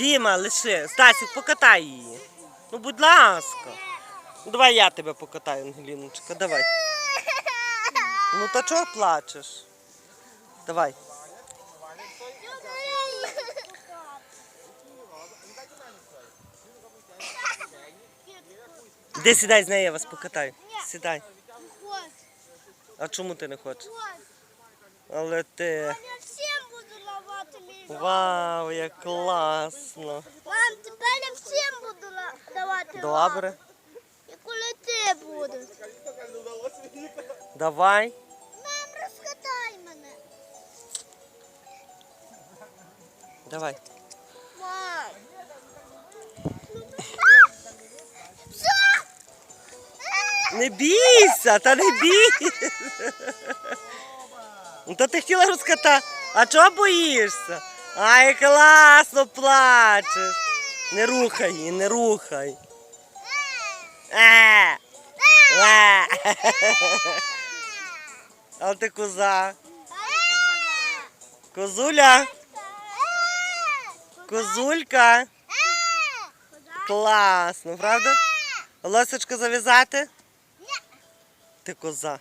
Діма, лиши. Стасік, покатай її. Ну, будь ласка. Ну, давай я тебе покатаю, Ангеліночка, давай. Ну та чого плачеш? Давай. Де сідай з нею, я вас покатаю. Сідай. А чому ти не хочеш? Але ти. Я всім буду давати мій. Вау, як класно. Мам, тепер я всім буду давати. Добре. І коли ти будеш. Давай. Мам, розкатай мене. Давай. Мам. Не бійся, та не бійся. Ну то ти хотіла розкатати. А чого боїшся? Ай, класно плачеш. Не рухай її, не рухай. Е. Е. А ти коза. Козуля. Козулька. Класно, правда? Лосочку зав'язати? Ти коза.